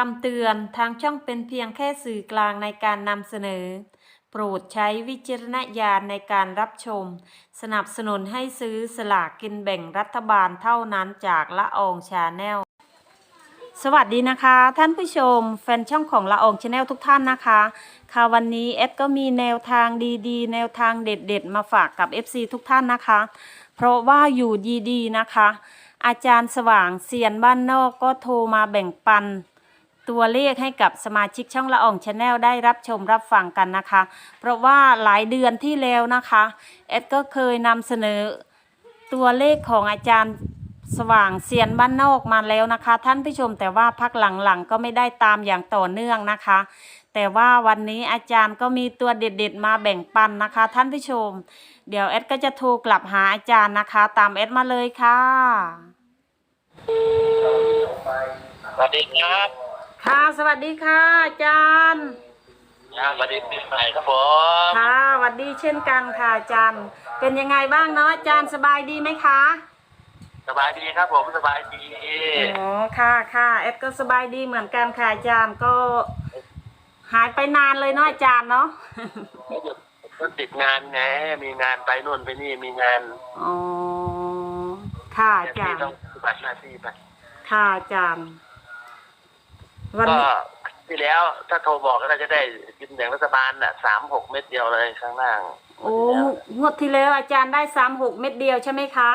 คำเตือนทางช่องเป็นเพียงแค่สื่อกลางในการนำเสนอ โปรดใช้วิจารณญาณในการรับชม สนับสนุนให้ซื้อสลากกินแบ่งรัฐบาลเท่านั้นจากละอองชาแนล สวัสดีนะคะ ท่านผู้ชม แฟนช่องของละอองชาแนลทุกท่านนะคะ ค่ะวันนี้เอดก็มีแนวทางดีๆ แนวทางเด็ดๆ มาฝากกับ FC ทุกท่านนะคะ เพราะว่าอยู่ดีๆนะคะ อาจารย์สว่างเซียนบ้านนอกก็โทรมาแบ่งปัน ตัวเลขให้กับสมาชิกช่องละอองชาแนลได้รับชมรับฟังกันนะคะ เพราะว่าหลายเดือนที่แล้วนะคะเอ็ดก็เคยนำเสนอตัวเลขของอาจารย์สว่างเซียนบ้านนอกมาแล้วนะคะ ท่านผู้ชมแต่ว่าพักหลังๆ ก็ไม่ได้ตามอย่างต่อเนื่องนะคะ แต่ว่าวันนี้อาจารย์ก็มีตัวเด็ดๆมาแบ่งปันนะคะ ท่านผู้ชม เดี๋ยวเอ็ดก็จะโทรกลับหาอาจารย์นะคะ ตามเอ็ดมาเลยค่ะสวัสดีครับ ค่ะสวัสดีค่ะอาจารย์ ครับสวัสดีปีใหม่ครับผมค่ะสวัสดีเช่นกันค่ะอาจารย์ เป็นยังไงบ้างเนาะอาจารย์สบายดีไหมคะสบายดีครับผมสบายดีอ๋อค่ะค่ะเอ็ดก็สบายดีเหมือนกันค่ะอาจารย์ก็ หายไปนานเลยเนาะอาจารย์เนาะก็ติดงานไงมีงานไปนู่นไปนี่มีงานอ๋อค่ะอาที่จารย์ต้องปฏิบัติหน้าที่ไปค่ะอาจารย์ วันก็นี้ที่แล้วถ้าโทรบอกก็น่าจะได้กินแบ่งรัฐบาลน่ะสามหกเม็ดเดียวเลยข้างล่างโอ้งวดที่แล้วอาจารย์ได้สามหกเม็ดเดียวใช่ไหมคะ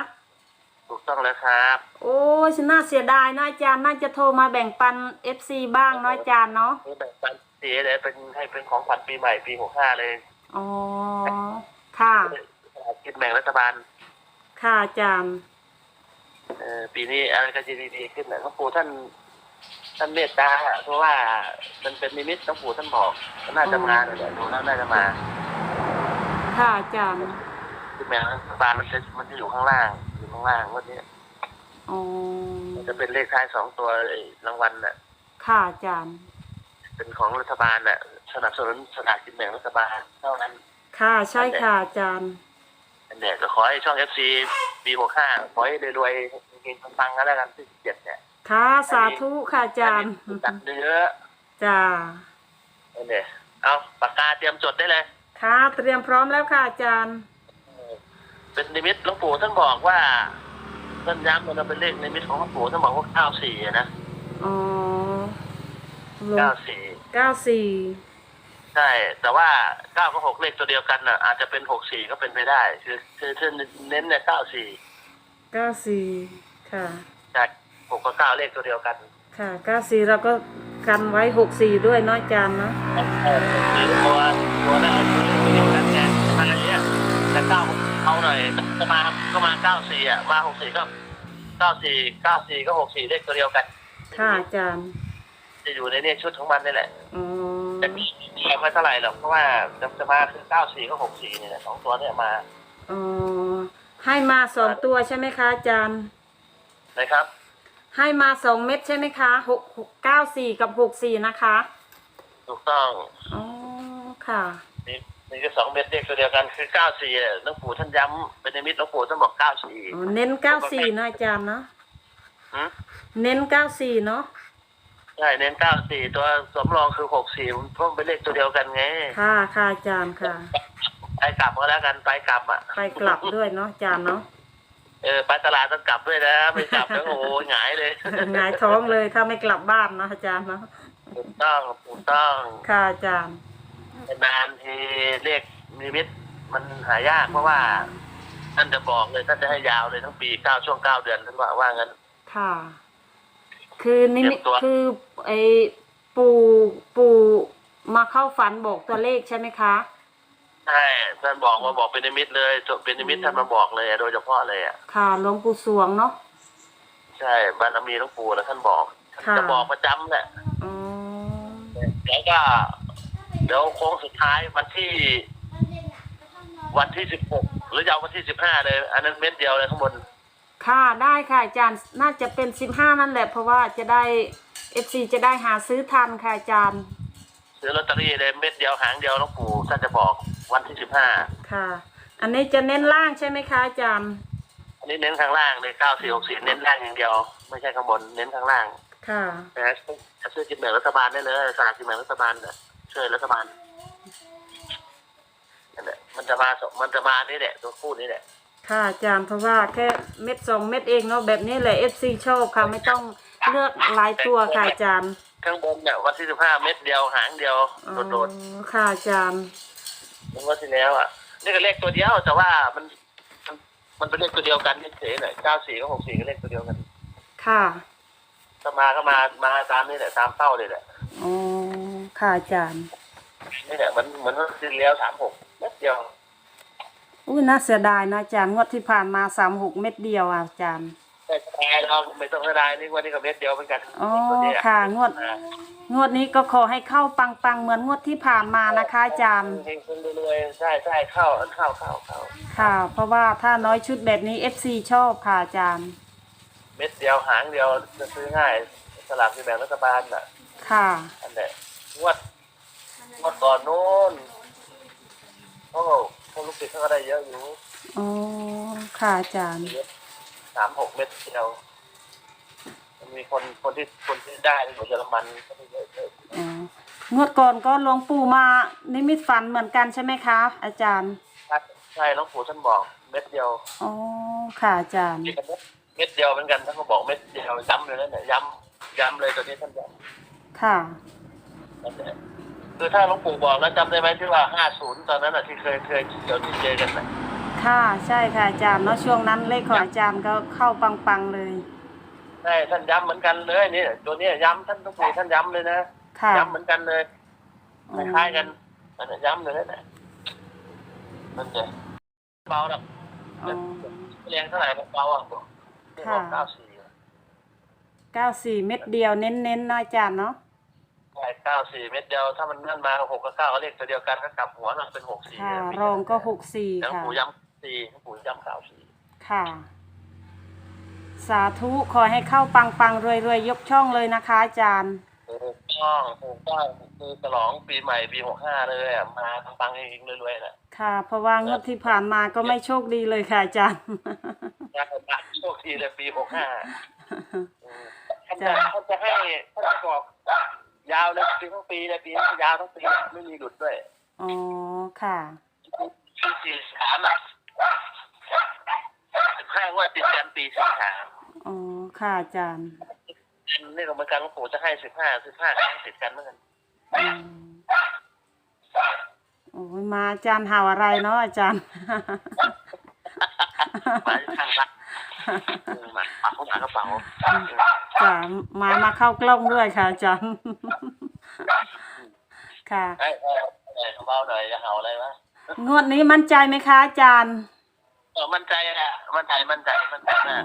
ถูกต้องแล้วครับ โอ้ยฉันน่าเสียดายเนาะอาจารย์น่าจะโทรมาแบ่งปันเอฟซีบ้างเนาะอาจารย์เนาะนี่แบ่งปันเสียเลยเป็นให้เป็นของขวัญปีใหม่ปีหกห้าเลยอ๋อค่ะกินแบ่งรัฐบาล ค่ะอาจารย์เออปีนี้อะไรก็จะดีๆขึ้นนะหลวงปู่ท่าน ท่านเมตตาเพราะว่ามันเป็นนิมิตหลวงปู่ท่านบอกก็น่าจะมาเลยแหละดูแล้วน่าจะมาค่ะอาจารย์คือแมวรัฐบาลมันจะมันจะอยู่ข้างล่างอยู่ข้างล่างวันนี้อ๋อมันจะเป็นเลขท้ายสองตัวไอ้รางวัลน่ะ ค่ะอาจารย์ เป็นของรัฐบาลน่ะสนับสนุนสลากกินแบ่งรัฐบาลเท่านั้น ค่ะใช่ค่ะอาจารย์อันเนี้ยก็ขอให้ช่องเอฟซีปีหกห้าขอให้รวยๆเก่งๆปังๆกันแล้วกันที่สิบเจ็ดเนี่ย ค่ะสาธุค่ะอาจารย์ตัดเนื้อจ้าอันเนี้ยเอาปากกาเตรียมจดได้เลย ค่ะเตรียมพร้อมแล้วค่ะอาจารย์ เป็นนิมิตหลวงปู่ท่านบอกว่าท่านย้ำมันเป็นเลขนิมิตของหลวงปู่ท่านบอกว่าเก้าสี่นะอ๋อลงเก้าสี่เก้าสี่ใช่ แต่ว่าเก้ากับหกเลขตัวเดียวกันน่ะ อาจจะเป็นหกสี่ก็เป็นไปได้ คือคือคือเน้นเนี่ยเก้าสี่เก้าสี่ค่ะใช่ หกกับเก้าเลขตัวเดียวกันค่ะเก้าสี่เราก็กันไว้หกสี่ด้วยเนาะอาจารย์เนาะหรือตัวตัวนั้นตัวเดียวกันไงมาอย่างเงี้ยแต่เก้าเอาหน่อยจะมาก็มาเก้าสี่อะมาหกสี่ก็เก้าสี่เก้าสี่ก็หกสี่เลขตัวเดียวกัน ค่ะอาจารย์จะอยู่ในเนี่ยชุดของมันนี่แหละอ๋อแต่มีแยกไม่เท่าไหร่หรอกเพราะว่าจะจะมาคือเก้าสี่ก็หกสี่เนี่ยแหละสองตัวเนี่ยมาอ๋อให้มาสองตัวใช่ไหมคะอาจารย์นะครับ ให้มาสองเม็ดใช่ไหมคะหกหกเก้าสี่กับหกสี่นะคะถูกต้องอ๋อค่ะนี่นี่ก็สองเม็ดเลขตัวเดียวกันคือเก้าสี่หลวงปู่ท่านย้ำเป็นนิมิตหลวงปู่ท่านบอกเก้าสี่อ๋อเน้นเก้าสี่เนาะอาจารย์เนาะอืมเน้นเก้าสี่เนาะใช่เน้นเก้าสี่ตัวสำรองคือหกสี่เพราะมันเป็นเลขตัวเดียวกันไงค่ะค่ะอาจารย์ค่ะ ไปกลับก็แล้วกันไปกลับอะไปกลับด้วยเนาะอาจารย์เนาะ เออไปตลาดต้องกลับด้วยนะไม่กลับแล้วโอ้โหหงายเลยหงายท้องเลยถ้าไม่กลับบ้านเนาะอาจารย์เนาะถูกต้องถูกต้องค่ะอาจารย์นานทีเลขนิมิตมันหายากเพราะว่า ท่านจะบอกเลยท่านจะให้ยาวเลยทั้งปีเก้าช่วงเก้าเดือนท่านว่าว่างั้น ค่ะ คือนิมิตเตรียมตัวคือไอปู่ปู่มาเข้าฝันบอกตัวเลขใช่ไหมคะ ใช่ท่านบอกมาบอกเป็นนิมิตเลยจบเป็นนิมิตท่านมาบอกเลยอะโดยเฉพาะเลยอะค่ะหลวงปู่สวงเนาะใช่บารมีหลวงปู่แล้วท่านบอกค่ะจะบอกประจำแหละอ๋อแล้วก็เดี๋ยวโค้งสุดท้ายวันที่ วันที่สิบหกหรือจะเอาวันที่สิบห้าเลย อันนั้นเม็ดเดียวเลยข้างบน ค่ะได้ค่ะอาจารย์น่าจะเป็นสิบห้านั่นแหละ เพราะว่าจะได้เอฟซีจะได้หาซื้อทันค่ะอาจารย์ซื้อลอตเตอรี่เลยเม็ดเดียวหางเดียวหลวงปู่ท่านจะบอก วันที่สิบห้าค่ะ อันนี้จะเน้นล่างใช่ไหมคะอาจารย์ อันนี้เน้นข้างล่างเลยเก้าสี่หกสี่เน้นล่างอย่างเดียว ไม่ใช่ข้างบนเน้นข้างล่างค่ะนะซื้อกินแบ่งรัฐบาลได้เลยสลากกินแบ่งรัฐบาลน่ะช่วยรัฐบาลนั่นแหละมันจะมาสมันจะมานี่แหละตัวคู่นี้แหละค่ะอาจารย์เพราะว่าแค่เม็ดสองเม็ดเองเนาะแบบนี้แหละ FC ชอบค่ะไม่ต้องเลือกหลายตัวค่ะอาจารย์ข้างบนเนี่ยวันที่สิบห้าเม็ดเดียวหางเดียวอ๋อโดดค่ะอาจารย์ๆ มันวันที่แล้วอะนี่ก็เลขตัวเดียวแต่ว่ามัน มันมันเป็นเลขตัวเดียวกันเฉยๆหน่อยเก้าสี่กับหกสี่ก็เลขตัวเดียวกันค่ะถ้ามาก็มามาตามนี่แหละตามเป้าเลยแหละอ๋อ ค่ะอาจารย์ นี่แหละมันเหมือนวันที่แล้วสามหกเม็ดเดียวอุ้ยน่าเสียดายนะอาจารย์งวดที่ผ่านมาสามหกเม็ดเดียวอะอาจารย์แต่แต่เราไม่ต้องเสียดายนี่วันนี้ก็เม็ดเดียวเหมือนกันอ๋อ ตัวเนี้ยค่ะ งวดอ่า งวดนี้ก็ขอให้เข้าปังๆ เหมือนงวดที่ผ่านมานะคะอาจารย์เฮงขึ้นเรื่อยๆใช่ใช่เข้าเข้าเข้าเข้าค่ะ เพราะว่าถ้าน้อยชุดแบบนี้ FC ชอบค่ะอาจารย์ เม็ดเดียวหางเดียวจะซื้อง่ายสลากกินแบ่งรัฐบาลน่ะค่ะ อันเนี้ยงวดงวดก่อนโน้นโอ้พวกลูกศิษย์เขาก็ได้เยอะอยู่อ๋อ ค่ะอาจารย์สามหกเม็ดเดียว มันมีคนคนที่คนที่ได้ในของเยอรมันก็ได้เยอะเยอะอ๋องวดก่อนก็หลวงปู่มานิมิตฝันเหมือนกันใช่ไหมคะ อาจารย์ใช่หลวงปู่ท่านบอกเม็ดเดียวอ๋อค่ะอาจารย์นี่ก็เม็ดเดียวเหมือนกันท่านก็บอกเม็ดเดียวย้ำเลยนะเนี่ยย้ำย้ำเลยตัวนี้ท่านย้ำค่ะนั่นแหละคือถ้าหลวงปู่บอกแล้วจำได้ไหมที่ว่าห้าศูนย์ตอนนั้นอะที่เคยเคยเดี๋ยวที่เจอกันน่ะค่ะใช่ค่ะอาจารย์เนาะช่วงนั้นเลขของอาจารย์ก็เข้าปังๆเลย ใช่ท่านย้ำเหมือนกันเลยนี่ตัวเนี้ยย้ำท่านหลวงปู่ท่านย้ำเลยนะค่ะย้ำเหมือนกันเลยคล้ายๆกันอันนั้นย้ำเลยนะนั่นแหละเบาหรอกอ๋อแรงเท่าไหร่เบาอะบอกที่บอกค่ะเก้าสี่เก้าสี่เม็ดเดียวเน้นๆเนาะอาจารย์เนาะใช่เก้าสี่เม็ดเดียวถ้ามันนั่นมาหกกับเก้าก็เลขตัวเดียวกันก็กลับหัวมันเป็นหกสี่ค่ะรองก็หกสี่แล้วหลวงค่ะปู่ย้ำสี่หลวงปู่ย้ำเก้าสี่ค่ะ สาธุขอให้เข้าปังๆรวยๆยกช่องเลยนะคะอาจารย์ถูกต้องถูกต้องคือฉลองปีใหม่ปีหกห้าเลยอะมาปังๆเองรวยๆน่ะค่ะ เพราะว่างวดที่ผ่านมาก็ไม่โชคดีเลยค่ะอาจารย์ยากมากโชคดีเลยปีหกห้าท่านจะจ้ะท่านจะให้ท่านจะบอกยาวเลยปีทั้งปีเลยปีนี้ยาวทั้งปีไม่มีหลุดด้วยอ๋อค่ะปีสี่สามอะสิบ ห้างว่าติดกันปีสี่สามอ๋อ ค่ะอาจารย์นี่ก็เหมือนกันหลวงปู่จะให้สิบห้าสิบห้าครั้งติดกันเหมือนกันอืมโอ้ยมาอาจารย์หาวอะไรเนาะอาจารย์ มาข้างบ้านเออมาปากเขาหมากระเป๋าจะมามาเข้ากล้องด้วยค่ะอาจารย์ ค่ะไอ้เออเออเบาหน่อยจะเห่าอะไรวะงวดนี้มั่นใจไหมคะอาจารย์ เออมั่นใจแหละมั่นใจมั่นใจมั่นใจอ๋นะ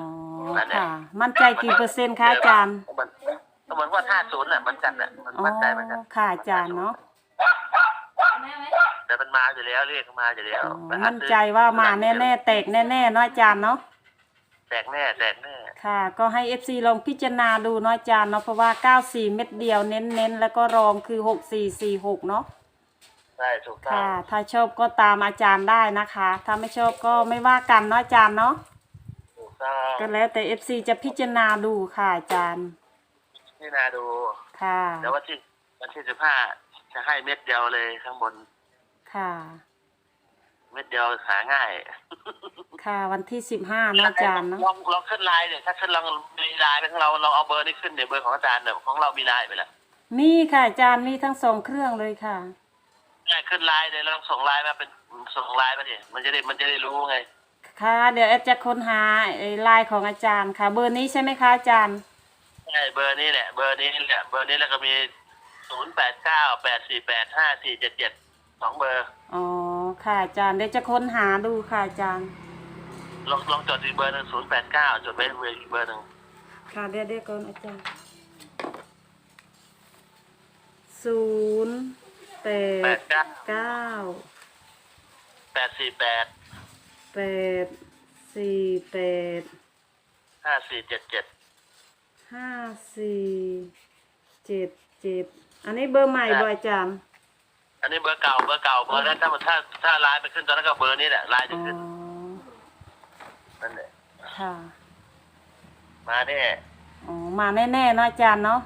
อค่ะ มั่นใจกี่เปอร์เซ็นต์คะอาจารย์ มันเหมือนว่าห้าศูนย์แหละมันกันแหละมันอ๋อ มั่นใจเหมือนกันค่ะอาจารย์เนาะแต่มันมาอยู่แล้วเรียกมาอยู่แล้วอ๋อไปหามั่นซื้อใจว่ามาแน่ๆแตกแน่ๆเนาะอาจารย์เนาะแตกแน่แตกแน่ ค่ะก็ให้ FC ลองพิจารณาดูเนาะอาจารย์เนาะเพราะว่า 94 เม็ดเดียวเน้นๆ แล้วก็รองคือ 6446 เนาะ ใช่ถูกต้องค่ะ ถ้าชอบก็ตามอาจารย์ได้นะคะ ถ้าไม่ชอบก็ไม่ว่ากันเนาะอาจารย์เนาะถูกต้องก็แล้วแต่ FC จะพิจารณาดูค่ะอาจารย์นี่นาดู ค่ะเดี๋ยววันที่วันที่สิบห้าจะให้เม็ดเดียวเลยข้างบน ค่ะ เม็ดเดียวหาง่ายค่ะวันที่15เนาะอาจารย์เนาะลองลองขึ้นไลน์เนี่ยถ้าขึ้นลองมีไลน์เป็นของเราลองเอาเบอร์นี้ขึ้นเดี๋ยวเบอร์ของอาจารย์เนี่ยของเรามีไลน์ไปแล้ว มีค่ะอาจารย์มีทั้งสองเครื่องเลยค่ะ ใช่ขึ้นไลน์เลยลองส่งไลน์มาเป็นส่งไลน์มาดิมันจะได้มันจะได้รู้ไง ค่ะ เดี๋ยวแอดจะค้นหาไอ้ไลน์ของอาจารย์ค่ะ เบอร์นี้ใช่ไหมคะอาจารย์ ใช่เบอร์นี้แหละเบอร์นี้แหละเบอร์นี้แล้วก็มีศูนย์แปดเก้าแปดสี่แปดห้าสี่เจ็ดเจ็ดสองเบอร์อ๋อ ค่ะอาจารย์ เดี๋ยวจะค้นหาดูค่ะอาจารย์ ลองลองจดอีกเบอร์หนึ่งศูนย์แปดเก้าจดไว้เบอร์อีกเบอร์หนึ่งค่ะเดี๋ยวเดี๋ยวก่อนอาจารย์ศูนย์ แปแปดดเก้าเก้าแปดสี่แปดแปดสี่แปดห้าสี่เจ็ดเจ็ดห้าสี่เจ็ดเจ็ดอันนี้เบอร์ใหม่บ่อาจารย์อันนี้เบอร์เก่าเบอร์เก่าเบอร์นั้นถ้ามันถ้าถ้าไลน์ไปขึ้นตอนนั้นก็เบอร์นี้แหละไลน์จะอ๋อขึ้นนั่นแหละค่ะมาแน่อ๋อมาแน่ๆเนาะอาจารย์เนาะ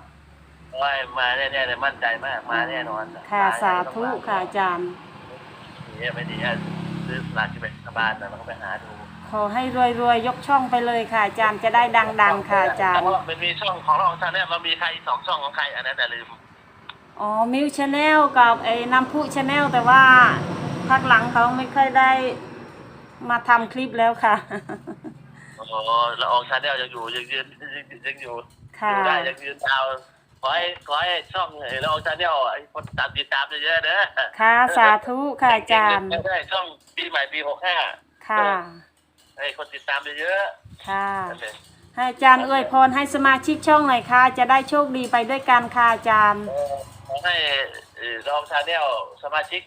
ว่ามาแน่ๆเลยมั่นใจมากมาแน่นอนค่ะมสาธุต้องมค่ะอาจารย์นี่ไม่ดีอะซื้อสลากกินแบ่งรัฐบาลนะต้องไปหาดูขอให้รวยๆยกช่องไปเลยค่ะอาจารย์จะได้ดัง ๆ ค่ะอาจารย์เพะว่มันมีช่องของเราชาแนลเรามีใครอีกสองช่องของใครอันนั้นแต่ลืมอ๋อมิวชาแนลกับไอ้น้ำพุชาแนลแต่ว่าพักหลังเขาไม่ค่อยได้มาทำคลิปแล้วค่ะโอ้โหเราออกชาแนลยังอยู่ยังยืนยังอยู่ค่ะอยู่ได้ยังยืนดาว ขอให้ขอให้ช่องเราออกชาแนลไอ้คนตามติดตามเยอะๆเด้อค่ะสาธุค่ะอาจารย์ได้ช่องปีใหม่ปีหกห้าค่ะให้คนติดตามเยอะค่ะๆนั่นเองให้อาจารย์อวยพรให้สมาชิกช่องหน่อยค่ะ จะได้โชคดีไปด้วยกันค่ะอาจารย์ขอให้เอ่อรองชาแนลสมาชิก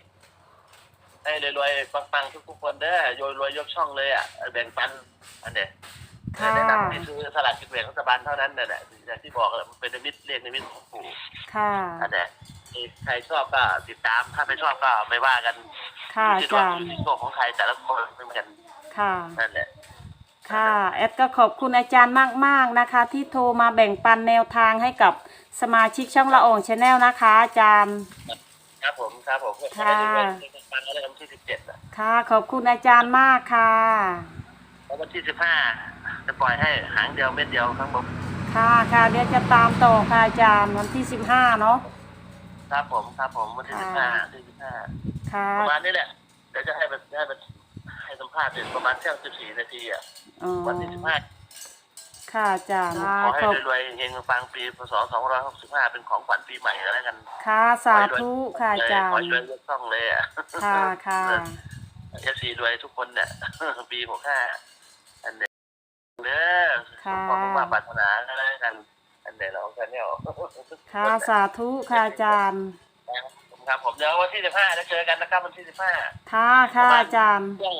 ให้รวยๆปังๆทุกๆคนเด้อโยรวยยกช่องเลยอะแบ่งปันอันเนี้ย ค่ะ แนะนำให้ซื้อสลากกินแบ่งรัฐบาลเท่านั้นนั่นแหละอย่างที่บอกแหละมันเป็นนิมิตเรียกนิมิตของปู่ค่ะอันเนี้ยใครชอบก็ติดตามถ้าไม่ชอบก็ไม่ว่ากันค่ะที่อาดวงจารย์ที่โชคของใครแต่ละคนไม่เหมือนกันค่ะ นั่นแหละ ค่ะ แอดก็ขอบคุณอาจารย์มาก ๆ นะคะ ที่โทรมาแบ่งปันแนวทางให้กับสมาชิกช่องละอองชาแนลนะคะ อาจารย์ ครับผมครับผมค่ะเป็นปันอะไรวันที่สิบเจ็ดอะค่ะ ขอบคุณอาจารย์มากค่ะ แล้ววันที่สิบห้า จะปล่อยให้หางเดียวเม็ดเดียวครับผมค่ะค่ะเดี๋ยวจะตามต่อค่ะอาจารย์วันที่สิบห้าเนาะ ครับผมครับผมวันที่สิบห้าค่ะที่สิบห้าค่ะ ประมาณนี้แหละเดี๋ยวจะให้มันให้มันให้สัมภาษณ์ถึงประมาณเที่ยงสิบสี่นาทีอะอ๋อวันที่สิบห้าค่ะอาจารย์ขอให้ขอบรวยๆเฮงฟังปีพศสองร้อยหกสิบห้าเป็นของขวัญปีใหม่แล้วกันค่ะสาธุค่ะอาจารขอย์ช่วยยกช่องเลยอะค่ะค่ะเอฟซีรวยทุกคนเนี่ยปีหกห้าอันเนี้ยเด้อ ค่ะ ขอผมมาปรารถนาก็แล้วกันอันเนี้ยเราแค่เนี้ยค่ะสาธุค่ะอาจารย์ครับผมเดี๋ยววันที่สิบห้าจะเจอกันนะครับวันที่สิบห้าค่ะค่ะอาจารย์เที่ยง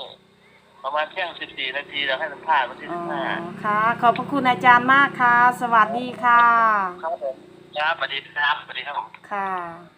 ประมาณเที่ยงสิบสี่นาทีเราให้สัมภาษณ์วันที่อ๋สิอบห้าค่ะ ขอบพระคุณอาจารย์มากค่ะ สวัสดีค่ะ ครับผมครับสวัสดีครับสวัสดีครับผมค่ะ